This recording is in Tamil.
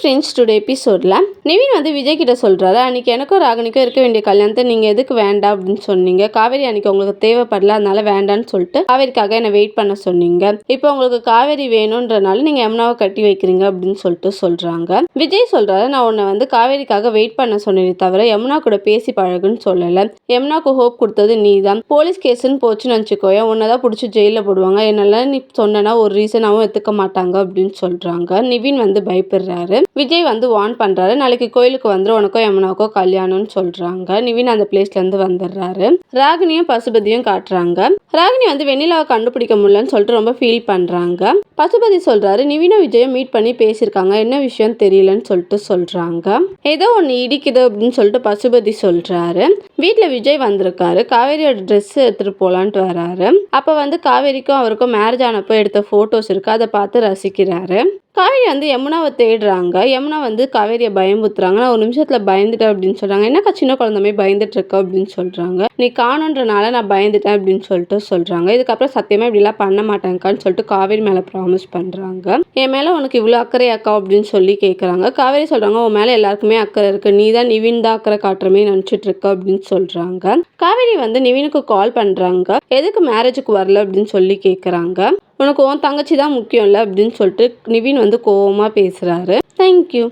ஃப்ரெண்ட்ஸ் டுடே எபிசோடில் நிவின் வந்து விஜய் கிட்ட சொல்கிறாரு அன்றைக்கி எனக்கும் ராகனிக்கும் இருக்க வேண்டிய கல்யாணத்தை நீங்கள் எதுக்கு வேண்டாம்? அப்படின்னு சொன்னீங்க. காவேரி அன்றைக்கி உங்களுக்கு தேவைப்படல அதனால வேண்டான்னு சொல்லிட்டு காவேரிக்காக என்னை வெயிட் பண்ண சொன்னீங்க. இப்போ உங்களுக்கு காவேரி வேணுன்றனால நீங்கள் எம்னாவை கட்டி வைக்கிறீங்க அப்படின்னு சொல்லிட்டு சொல்கிறாங்க விஜய் சொல்கிறாரு நான் உன்னை வந்து காவேரிக்காக வெயிட் பண்ண சொன்னேனே தவிர யமுனா கூட பேசி பழகுன்னு சொல்லலை. யமுனாக்கு ஹோப் கொடுத்தது நீ தான் போலீஸ் கேஸுன்னு போச்சுன்னு நினச்சிக்கோயேன் உன்னை தான் பிடிச்சி ஜெயிலில் போடுவாங்க. என்னால் நீ சொன்னனா ஒரு ரீசனாகவும் எடுத்துக்க மாட்டாங்க அப்படின்னு சொல்கிறாங்க நிவின் வந்து பயப்படுறாரு. விஜய் வந்து வார்ன் பண்ணுறாரு நாளைக்கு கோயிலுக்கு வந்துடும் உனக்கோ யமுனாக்கோ கல்யாணம்னு சொல்கிறாங்க நிவின் அந்த பிளேஸ்லேருந்து வந்துடுறாரு. ராகினியும் பசுபதியும் காட்டுறாங்க. ராகினி வந்து வெண்ணிலாவை கண்டுபிடிக்க முடியலன்னு சொல்லிட்டு ரொம்ப ஃபீல் பண்ணுறாங்க பசுபதி சொல்கிறாரு நிவினும் விஜயும் மீட் பண்ணி பேசியிருக்காங்க. என்ன விஷயம் தெரியலன்னு சொல்லிட்டு சொல்கிறாங்க ஏதோ ஒன்று இடிக்குது அப்படின்னு சொல்லிட்டு பசுபதி சொல்கிறாரு வீட்டில் விஜய் வந்திருக்காரு. காவேரியோட ட்ரெஸ் எடுத்துகிட்டு போகலான்ட்டு வராரு. அப்போ வந்து காவேரிக்கும் அவருக்கும் மேரேஜ் ஆனப்போ எடுத்த ஃபோட்டோஸ் இருக்குது அதை பார்த்து ரசிக்கிறாரு. காவேரி வந்து யமுனாவை தேடுறாங்க. யமுனா வந்து காவேரியை பயமுத்துறாங்க. நான் ஒரு நிமிஷத்தில் பயந்துட்டேன் அப்படின்னு சொல்கிறாங்க என்னக்கா சின்ன குழந்தமே மாதிரி பயந்துட்டு இருக்க அப்படின்னு சொல்கிறாங்க நீ காணுன்றனால நான் பயந்துட்டேன் அப்படின்னு சொல்லிட்டு சொல்கிறாங்க இதுக்கப்புறம் சத்தியமாக இப்படிலாம் பண்ண மாட்டேங்கான்னு சொல்லிட்டு காவேரி மேலே ப்ராமிஸ் பண்ணுறாங்க என் மேலே உனக்கு இவ்வளோ அக்கறை அக்கா அப்படின்னு சொல்லி கேட்குறாங்க காவேரி சொல்கிறாங்க உன் மேலே எல்லாருக்குமே அக்கறை இருக்கு. நீ தான் நிவின் தான் அக்கறை காட்டுறமே நினச்சிட்டு இருக்க அப்படின்னு சொல்கிறாங்க காவேரி வந்து நிவினுக்கு கால் பண்ணுறாங்க எதுக்கு மேரேஜுக்கு வரல அப்படின்னு சொல்லி கேட்குறாங்க உனக்கு உன் தங்கச்சி தான் முக்கியம் இல்லை அப்படின்னு சொல்லிட்டு நிவின் வந்து கோவமாக பேசுகிறாரு தேங்க்யூ